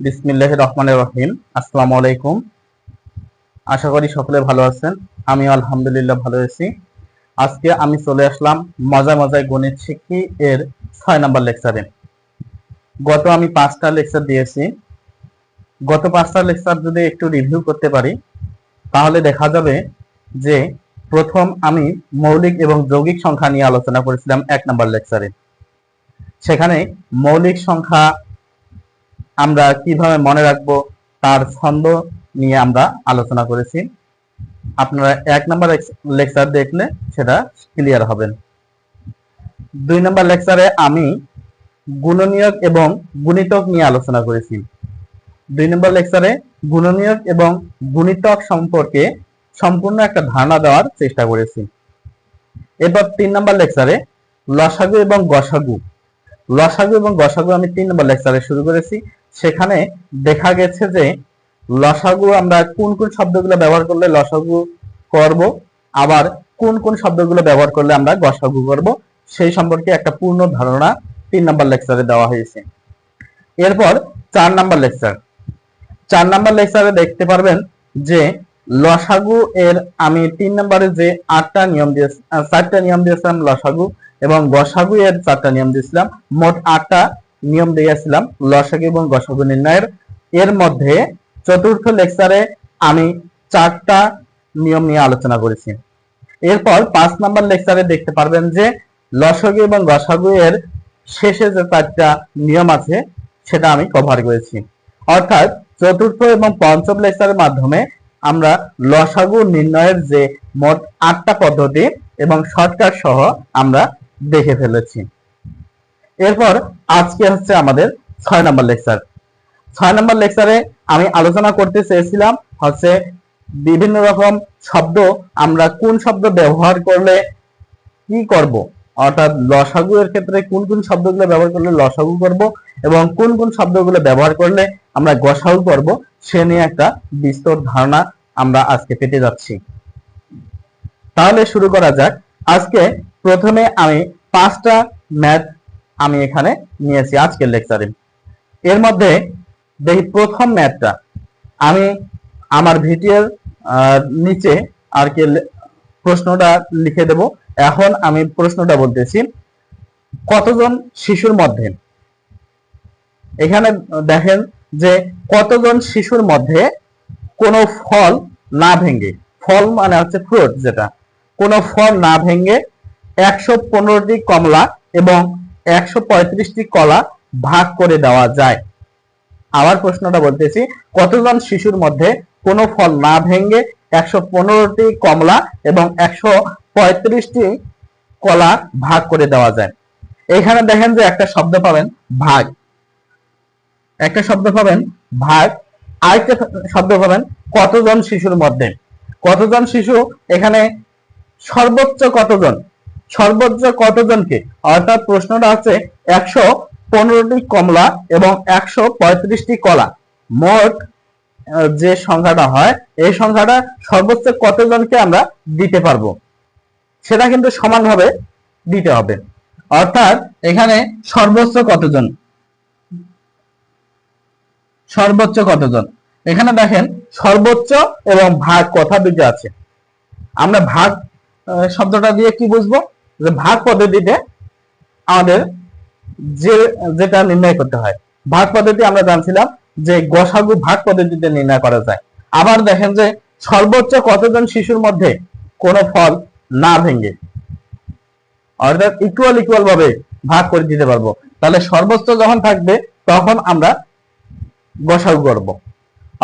বিসমিল্লাহ রহমানের রহিম। আসসালামু আলাইকুম। আশা করি সকলে ভালো আছেন। আমি আলহামদুলিল্লাহ ভালো আছি। আজকে আমি চলে আসলাম মজা মজায় গণিত শিখি এর ছয় নাম্বার লেকচারে গত আমি পাঁচটা লেকচার দিয়েছি। গত পাঁচটা লেকচার যদি একটু রিভিউ করতে পারি, তাহলে দেখা যাবে যে প্রথম আমি মৌলিক এবং যৌগিক সংখ্যা নিয়ে আলোচনা করেছিলাম এক নাম্বার লেকচারে সেখানে মৌলিক সংখ্যা আমরা কীভাবে মনে রাখব তার ছন্দ নিয়ে আমরা আলোচনা করেছি। আপনারা এক নম্বর লেকচার দেখলে সেটা ক্লিয়ার হবেন দুই নম্বর লেকচারে আমি গুণনীয়ক এবং গুণিতক নিয়ে আলোচনা করেছি। দুই নম্বর লেকচারে গুণনীয়ক এবং গুণিতক সম্পর্কে সম্পূর্ণ একটা ধারণা দেওয়ার চেষ্টা করেছি। এবার তিন নম্বর লেকচারে লসাগু এবং গসাগু। লসাগু এবং গসাগু আমি তিন নম্বর লেকচারে শুরু করেছি। সেখানে দেখা গেছে যে লসাগু, আমরা কোন কোন শব্দগুলো ব্যবহার করলে লসাগু করব, আবার কোন কোন শব্দগুলো ব্যবহার করলে আমরা গসাগু করব, সেই সম্পর্কে একটা পূর্ণ ধারণা তিন নম্বর লেকচারে দেওয়া হয়েছে। এরপর চার নাম্বার লেকচার। চার নাম্বার লেকচারে দেখতে পারবেন যে লসাগু এর আমি তিন নম্বরে যে আটটা নিয়ম দিয়ে, চারটা নিয়ম দিয়েছিলাম লসাগু এবং গসাগু এর চারটা নিয়ম দিয়েছিলাম, মোট আটটা নিয়ম দিয়েছিলাম লসাগু এবং গসাগু নির্ণয়ের। এর মধ্যে চতুর্থ লেকচারে আমি চারটা নিয়ম নিয়ে আলোচনা করেছি। এরপর পাঁচ নাম্বার লেকচারে দেখতে পারবেন যে, লসাগু এবং গসাগু এর শেষে যে চারটা নিয়ম আছে, সেটা আমি কভার করেছি। অর্থাৎ চতুর্থ এবং পঞ্চম লেকচারের মাধ্যমে আমরা লসাগু নির্ণয়ের যে মোট আটটা পদ্ধতি এবং শর্টকাট সহ আমরা দেখে ফেলেছি। এরপর আজকে হচ্ছে আমাদের ছয় নম্বর লেকচার ছয় নম্বর লেকচারে আমি আলোচনা করতে চেয়েছিলাম হচ্ছে বিভিন্ন রকম শব্দ, আমরা কোন শব্দ ব্যবহার করলে কি করব? অর্থাৎ লসাগু এর ক্ষেত্রে কোন কোন শব্দগুলো ব্যবহার করলে লসাগু করব এবং কোন কোন শব্দগুলো ব্যবহার করলে আমরা গসাগু করব, সে নিয়ে একটা বিস্তর ধারণা আমরা আজকে পেতে যাচ্ছি। তাহলে শুরু করা যাক। আজকে প্রথমে আমি পাঁচটা ম্যাথ আমি এখানে নিয়েছি আজকের লেকচারে এর মধ্যে দেখি প্রথম ম্যাথটা আমি আমার ভিডিওর নিচে আর কি প্রশ্নটা লিখে দেব। এখন আমি প্রশ্নটা বলতেছি, কতজন শিশুর মধ্যে? এখানে দেখেন যে কতজন শিশুর মধ্যে কোনো ফল না ভেঙে, ফল মানে হচ্ছে ফ্রুট যেটা, কোনো ফল না ভেঙে একশো পনেরোটি কমলা এবং একশো পঁয়ত্রিশটি কলা ভাগ করে দেওয়া যায়। আবার প্রশ্নটা বলতেছি, কতজন শিশুর মধ্যে কোনো ফল না ভেঙে একশো পনেরোটি কমলা এবং একশো পঁয়ত্রিশটি কলা ভাগ করে দেওয়া যায়? এখানে দেখেন যে একটা শব্দ পাবেন ভাগ। একটা শব্দ পাবেন ভাগ। আরেকটা শব্দ পাবেন কতজন শিশুর মধ্যে? কতজন শিশু এখানে সর্বোচ্চ কতজন? সর্বোচ্চ কতজনকে? অর্থাৎ প্রশ্নটা আছে একশো পনেরোটি কমলা এবং একশো পঁয়ত্রিশটি কলা। মোট যে সংখ্যাটা হয়, এই সংখ্যাটা সর্বোচ্চ কতজনকে আমরা দিতে পারব? সেটা কিন্তু সমানভাবে দিতে হবে। অর্থাৎ এখানে সর্বোচ্চ কতজন? সর্বোচ্চ কতজন? এখানে দেখেন, সর্বোচ্চ এবং ভাগ কথা দুটো আছে। আমরা ভাগ শব্দটা দিয়ে কি বুঝব? যে ভাগ পদ্ধতিতে আমাদের যে, যেটা নির্ণয় করতে হয়। ভাগ পদ্ধতি আমরা জানছিলাম যে গসাগু ভাগ পদ্ধতিতে নির্ণয় করা যায়। আবার দেখেন যে সর্বোচ্চ কতজন শিশুর মধ্যে কোনো ফল না ভেঙে? অর্থাৎ ইকুয়াল ইকুয়াল ভাবে ভাগ করে দিতে পারব। তাহলে সর্বোচ্চ যখন থাকবে, তখন আমরা গসাগু করব।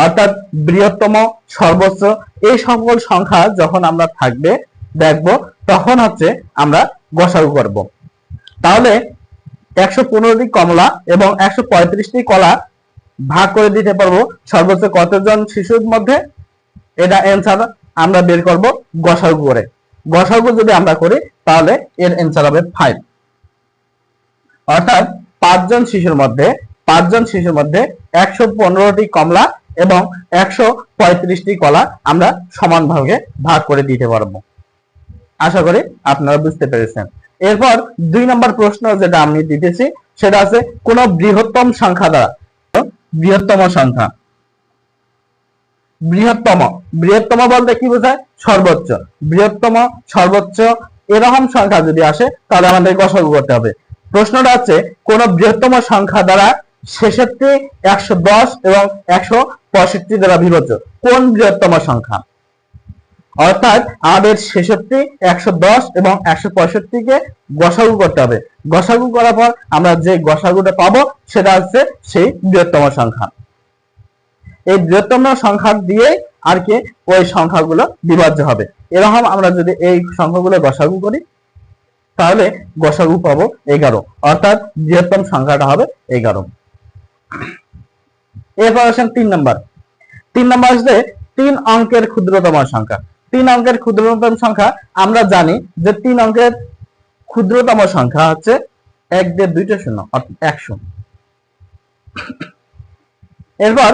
অর্থাৎ বৃহত্তম, সর্বোচ্চ এই সকল সংখ্যা যখন আমরা থাকবে দেখব, তখন হচ্ছে আমরা গসাগু করব। তাহলে একশো পনেরোটি কমলা এবং একশো পঁয়ত্রিশটি কলা ভাগ করে দিতে পারব। সর্বোচ্চ কতজন শিশুর মধ্যে? এটা অ্যান্সার আমরা বের করব গসাগু করে। গসাগু যদি আমরা করি, তাহলে এর অ্যান্সার হবে ফাইভ অর্থাৎ পাঁচজন শিশুর মধ্যে, পাঁচজন শিশুর মধ্যে একশো পনেরোটি কমলা এবং একশো পঁয়ত্রিশটি কলা আমরা সমানভাবে ভাগ করে দিতে পারব। আশা করি আপনারা বুঝতে পেরেছেন। এরপর দুই নম্বর প্রশ্ন যেটা আমি দিতেছি, সেটা আছে কোন বৃহত্তম সংখ্যা দ্বারা, বৃহত্তম সংখ্যা। বৃহত্তম বৃহত্তম বলতে কি বোঝায়? সর্বোচ্চ। বৃহত্তম, সর্বোচ্চ, এরকম সংখ্যা যদি আসে, তাহলে আমাদের গসাগু করতে হবে। প্রশ্নটা হচ্ছে, কোন বৃহত্তম সংখ্যা দ্বারা ছেষট্টি, একশো দশ এবং একশো পঁয়ষট্টি দ্বারা বিভাজ্য কোন বৃহত্তম সংখ্যা? অর্থাৎ আমাদের ছেষট্টি, একশো দশ এবং একশো পঁয়ষট্টিকে গসাগু করতে হবে। গসাগু করার পর আমরা যে গসাগুটা পাবো, সেটা হচ্ছে সেই বৃহত্তম সংখ্যা। এই বৃহত্তম সংখ্যা দিয়ে আর কি ওই সংখ্যাগুলো বিভাজ্য হবে। এরকম আমরা যদি এই সংখ্যাগুলো গসাগু করি, তাহলে গসাগু পাবো এগারো। অর্থাৎ বৃহত্তম সংখ্যাটা হবে এগারো। এরপর আসেন তিন নম্বর। তিন নম্বর আসবে তিন অঙ্কের ক্ষুদ্রতম সংখ্যা। তিন অঙ্কের ক্ষুদ্রতম সংখ্যা, আমরা জানি যে তিন অঙ্কের ক্ষুদ্রতম সংখ্যা হচ্ছে এক দেড় দুইটা শূন্য, অর্থাৎ একশো এরপর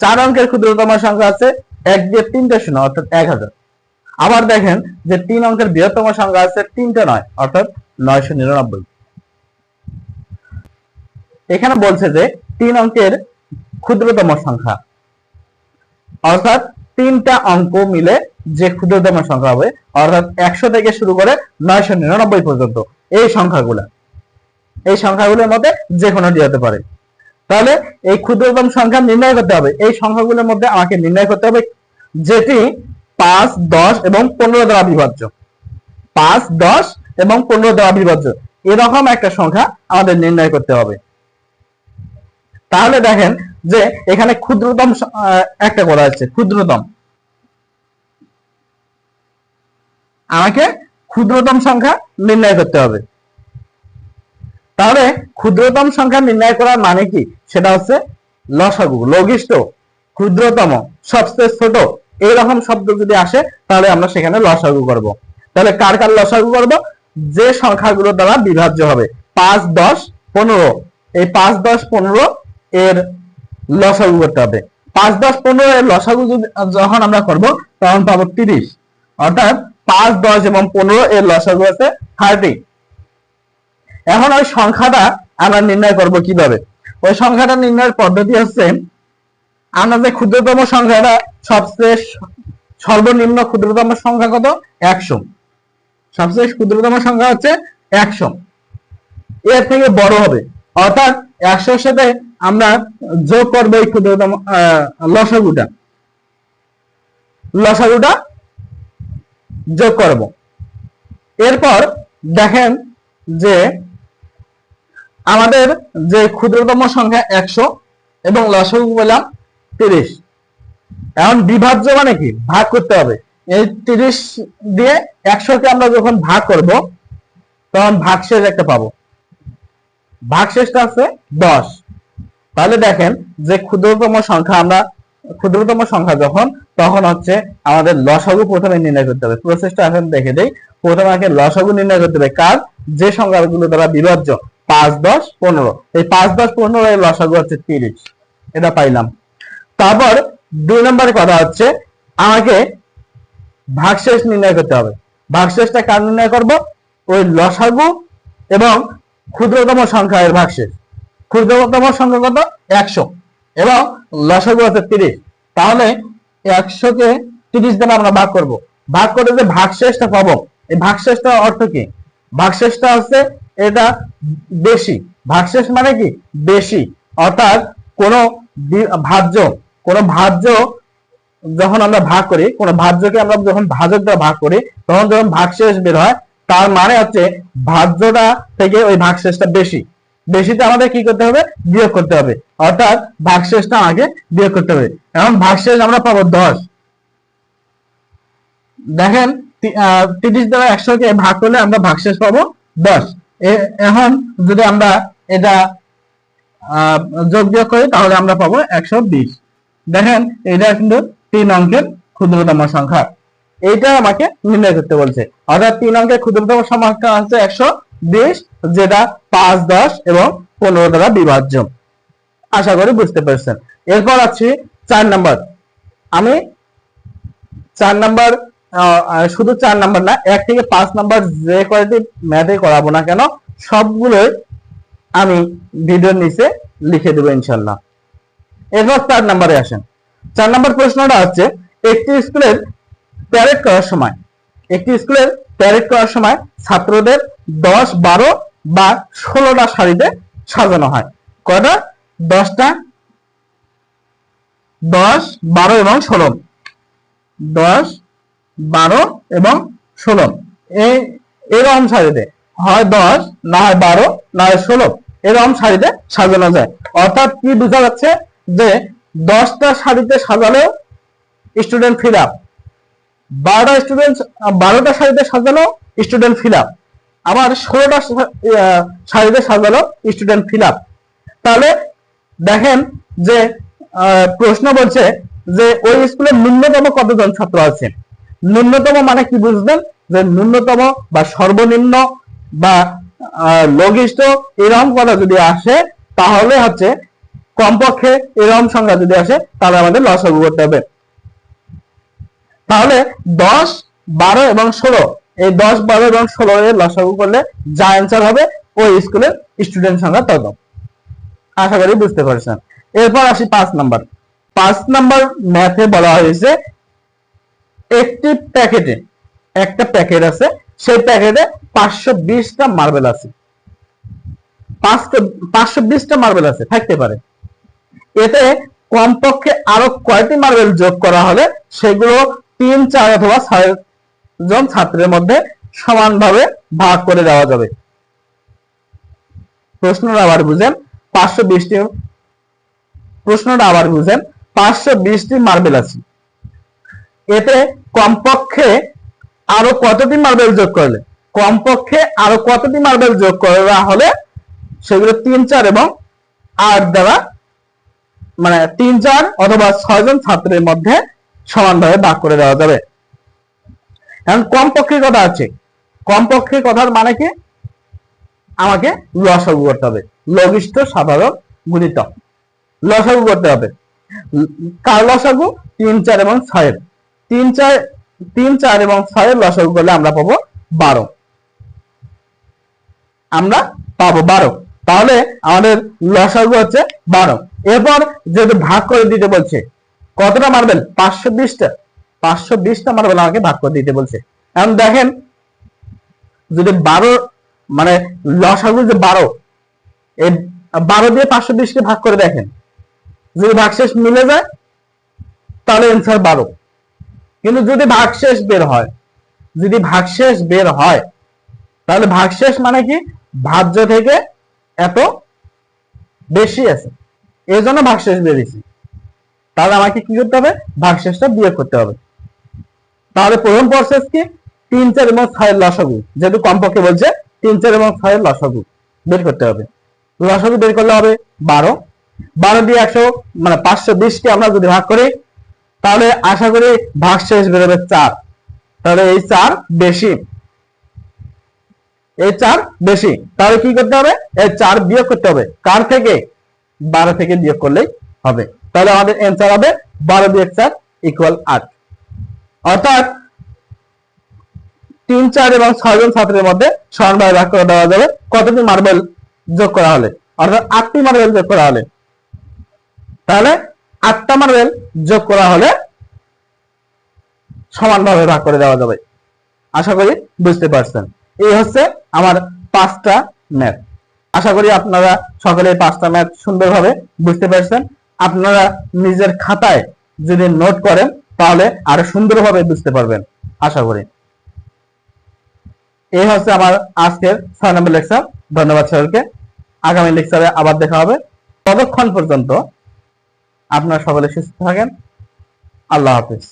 চার অঙ্কের ক্ষুদ্রতম সংখ্যা আছে এক দিয়ে তিনটে শূন্য, অর্থাৎ এক হাজার। আবার দেখেন যে তিন অঙ্কের বৃহত্তম সংখ্যা আছে তিনটে নয়, অর্থাৎ নয়শো নিরানব্বই। এখানে বলছে যে তিন অঙ্কের ক্ষুদ্রতম সংখ্যা, অর্থাৎ তিনটা অঙ্ক মিলে যে ক্ষুদ্রতম সংখ্যা হবে, অর্থাৎ একশো থেকে শুরু করে নয়শো নিরানব্বই পর্যন্ত এই সংখ্যাগুলা, এই সংখ্যাগুলোর মধ্যে যে কোনোটি হতে পারে। তাহলে এই ক্ষুদ্রতম সংখ্যা নির্ণয় করতে হবে। এই সংখ্যাগুলোর মধ্যে আমাকে নির্ণয় করতে হবে যেটি পাঁচ, দশ এবং পনেরো দ্বারা বিভাজ্য। পাঁচ, দশ এবং পনেরো দ্বারা বিভাজ্য। এরকম একটা সংখ্যা আমাদের নির্ণয় করতে হবে। তাহলে দেখেন যে এখানে ক্ষুদ্রতম একটা করা আছে, ক্ষুদ্রতম। আমাকে ক্ষুদ্রতম সংখ্যা নির্ণয় করতে হবে। তাহলে ক্ষুদ্রতম সংখ্যা নির্ণয় করার মানে কি? সেটা হচ্ছে লসাগু, লঘিষ্ঠ, ক্ষুদ্রতম, সবচেয়ে ছোট, এইরকম শব্দ যদি আসে, তাহলে আমরা সেখানে লসাগু করব। তাহলে কার কার লসাগু করব? যে সংখ্যাগুলো দ্বারা বিভাজ্য হবে, পাঁচ, দশ, পনেরো। এই পাঁচ, দশ, পনেরো এর লসাগু করতে হবে। পাঁচ দশ পনেরো এর লসাগু যখন আমরা করব, তখন পাবো তিরিশ। অর্থাৎ পাঁচ দশ এবং পনেরো এর লসাগু আছে থার্টি এখন ওই সংখ্যাটা আমরা নির্ণয় করব কীভাবে? ওই সংখ্যাটা নির্ণয়ের পদ্ধতি হচ্ছে, আমরা যে ক্ষুদ্রতম সংখ্যাটা সবচেয়ে সর্বনিম্ন ক্ষুদ্রতম সংখ্যা কত? একশো। সবচেয়ে ক্ষুদ্রতম সংখ্যা হচ্ছে একশো। এর থেকে বড় হবে। অর্থাৎ একশোর সাথে আমরা যোগ করব এই ক্ষুদ্রতম লসাগুটা। লসাগুটা যোগ করব। এরপর দেখেন যে আমাদের যে ক্ষুদ্রতম সংখ্যা একশো এবং লসাগু বললাম তিরিশ। এখন বিভাজ্য মানে কি? ভাগ করতে হবে। এই তিরিশ দিয়ে একশোকে আমরা যখন ভাগ করব, তখন ভাগশেষ একটা পাবো। ভাগশেষটা আছে দশ। তাহলে দেখেন যে ক্ষুদ্রতম সংখ্যা আমরা, ক্ষুদ্রতম সংখ্যা যখন, তখন হচ্ছে আমাদের লসাগু প্রথমে নির্ণয় করতে হবে। প্রসেসটা এখন দেখে দেই। প্রথমে আগে লসাগু নির্ণয় করতে হবে কার? যে সংখ্যাগুলো দ্বারা বিভাজ্য। পাঁচ, দশ, পনেরো। এই পাঁচ, দশ, পনেরো এর লসাগু হচ্ছে তিরিশ। এটা পাইলাম। তারপর দুই নম্বরে কথা হচ্ছে, আমাকে ভাগশেষ নির্ণয় করতে হবে। ভাগশেষটা কার নির্ণয় করব? ওই লসাগু এবং ক্ষুদ্রতম সংখ্যা এর ভাগশেষ। ক্ষুদ্রতম সংখ্যা কত একশো। এবং লসাগু আছে তিরিশ। তাহলে একশোকে তিরিশ দ্বারা আমরা ভাগ করব। ভাগ করে যে ভাগশেষটা পাবো, এই ভাগশেষটা অর্থ কি? ভাগশেষটা হচ্ছে এটা বেশি। ভাগশেষ মানে কি? বেশি। অর্থাৎ কোন ভাজ্য কোন ভাজ্য যখন আমরা ভাগ করি, কোন ভাজ্যকে আমরা যখন ভাজক দ্বারা ভাগ করি, তখন যখন ভাগশেষ বের হয়, তার মানে হচ্ছে ভাজ্যটা থেকে ওই ভাগশেষটা বেশি। বেশিতে আমাদের কি করতে হবে? বিয়োগ করতে হবে। অর্থাৎ ভাগশেষটা আমাকে বিয়োগ করতে হবে। এখন ভাগশেষ আমরা পাবো দশ। দেখেন তিরিশ দ্বারা একশোকে ভাগ করলে আমরা ভাগশেষ পাবো দশ। এখন যদি আমরা এটা যোগ বিয়োগ করি, তাহলে আমরা পাবো একশো বিশ। দেখেন, এটা কিন্তু তিন অঙ্কের ক্ষুদ্রতম সংখ্যা। এইটা আমাকে নির্ণয় করতে বলছে। অর্থাৎ তিন অঙ্কের ক্ষুদ্রতম সংখ্যা হচ্ছে একশো বিশ, যেটা পাঁচ, দশ এবং পনেরো দ্বারা বিভাজ্য। আশা করি বুঝতে পেরেছেন। এরপর আছি চার নাম্বার। আমি চার নাম্বার শুধু চার নাম্বার না, এক থেকে পাঁচ নাম্বার যে কয়টি ম্যাথে করাবো না কেন, সবগুলোই আমি ভিডিওর নিচে লিখে দেবো ইনশাল্লাহ এরপর চার নম্বরে আসেন। চার নম্বর প্রশ্নটা হচ্ছে, একটি স্কুলের প্যারেড করার সময়, একটি স্কুলের প্যারেড করার সময় ছাত্রদের দশ, বারো বা ষোলোটা শাড়িতে সাজানো হয়। কয়টা? দশটা? দশ, বারো এবং ষোলো। দশ, বারো এবং ষোলো। এই এরকম শাড়িতে হয় দশ, না হয় বারো, না হয় ষোলো। এরকম শাড়িতে সাজানো যায়। অর্থাৎ কি বোঝা যাচ্ছে যে দশটা শাড়িতে সাজালেও স্টুডেন্ট ফিল আপ বারোটা স্টুডেন্ট বারোটা শাড়িতে সাজালো স্টুডেন্ট ফিল আপ আবার ষোলোটা শাড়িতে সাজালো স্টুডেন্ট ফিল আপ তাহলে দেখেন যে প্রশ্ন বলছে যে, ওই স্কুলে ন্যূনতম কতজন ছাত্র আছে? ন্যূনতম মানে কি বুঝবেন যে ন্যূনতম বা সর্বনিম্ন বা লঘিষ্ঠ এরকম কথা যদি আসে, তাহলে হচ্ছে কমপক্ষে এরকম সংখ্যা যদি আসে, তাহলে আমাদের লসাগু করতে হবে। তাহলে দশ, বারো এবং ষোলো। এই দশ, বারো এবং ষোলো এর লসাগু করলে যা অ্যান্সার হবে, ওই স্কুলের স্টুডেন্ট সংখ্যা তত। আশা করি বুঝতে পারছেন। এরপর আসি পাঁচ নাম্বার পাঁচ নাম্বার ম্যাথে বলা হয়েছে, একটি প্যাকেটে একটা প্যাকেট আছে, সেই প্যাকেটে পাঁচশো বিশটা মার্বেল আছে। পাঁচশো পাঁচশো বিশটা মার্বেল আছে, থাকতে পারে। এতে কমপক্ষে আরও কয়টি মার্বেল যোগ করা হলে সেগুলো তিন, চার অথবা জন ছাত্রের মধ্যে সমানভাবে ভাগ করে দেওয়া যাবে। প্রশ্নটা আবার বুঝেন, পাঁচশো বিশটি প্রশ্নটা আবার বুঝেন, পাঁচশো বিশটি মার্বেল আছে। এতে কমপক্ষে আরও কতটি মার্বেল যোগ করলে? কমপক্ষে আরও কতটি মার্বেল যোগ করা হলে সেগুলো তিন, চার এবং আট দ্বারা মানে তিন, চার অথবা ছয় জন ছাত্রের মধ্যে সমানভাবে ভাগ করে দেওয়া যাবে। এখন কমপক্ষে কথা আছে। কমপক্ষে কথার মানে কি? আমাকে লসাগু করতে হবে। লঘিষ্ঠ, সাধারণ গুণিতক লসাগু করতে হবে। কার লসাগু? তিন, চার এবং ছয়ের। তিন, চার তিন, চার এবং ছয়ের লসাগু করলে আমরা পাবো বারো। আমরা পাবো বারো। তাহলে আমাদের লসাগু হচ্ছে বারো। এরপর যেহেতু ভাগ করে দিতে বলছে কতটা মারবেল পাঁচশো বিশটা। পাঁচশো বিশটা মারবেল আমাকে ভাগ করে দিতে বলছে। এখন দেখেন, যদি বারো মানে লসাগু যে বারো, এই বারো দিয়ে পাঁচশো বিশকে ভাগ করে দেখেন। যদি ভাগশেষ মিলে যায়, তাহলে অ্যান্সার বারো। কিন্তু যদি ভাগশেষ বের হয়, যদি ভাগশেষ বের হয়, তাহলে ভাগশেষ মানে কি? ভাজ্য থেকে এত বেশি আছে। এই জন্য ভাগশেষ বেরিয়েছে তাহলে আমাকে কি করতে হবে? ভাগশেষটা বিয়োগ করতে হবে। তাহলে প্রথম প্রসেস কি? তিন, চার এবং ছয়ের লসাগু। যেহেতু কমপক্ষে বলছে, তিন, চার এবং ছয়ের লসাগু বের করতে হবে। লসাগু বের করলে হবে বারো। বারো দিয়ে একশো মানে পাঁচশো বিশকে আমরা যদি ভাগ করি, তাহলে আশা করি ভাগশেষ বেরোবে চার। তাহলে এই চার বেশি। এই চার বেশি। তাহলে কি করতে হবে? এই চার বিয়োগ করতে হবে। কার থেকে? বারো থেকে বিয়োগ করলেই হবে। তাহলে আমাদের অ্যান্সার হবে বারো বিয়োগ চার ইকুয়াল আট। অর্থাৎ তিন, চার এবং ছয় জন ছাত্রের মধ্যে সমানভাবে ভাগ করে দেওয়া যাবে। কতটি মার্বেল যোগ করা হলে? অর্থাৎ আটটি মার্বেল যোগ করা হলে। তাহলে আটটা মার্বেল যোগ করা হলে সমানভাবে ভাগ করে দেওয়া যাবে। আশা করি বুঝতে পারছেন। এই হচ্ছে আমার পাঁচটা ম্যাথ আশা করি আপনারা সকলে পাঁচটা ম্যাথ সুন্দরভাবে বুঝতে পারছেন। আপনারা নিজের খাতায় যদি নোট করেন, তাহলে আরও সুন্দরভাবে বুঝতে পারবেন, আশা করি। এই হচ্ছে আমার আজকের ছয় নম্বর লেকচার ধন্যবাদ সকলকে আগামী লেকচারে আবার দেখা হবে। ততক্ষণ পর্যন্ত আপনারা সকলে সুস্থ থাকেন। আল্লাহ হাফিজ।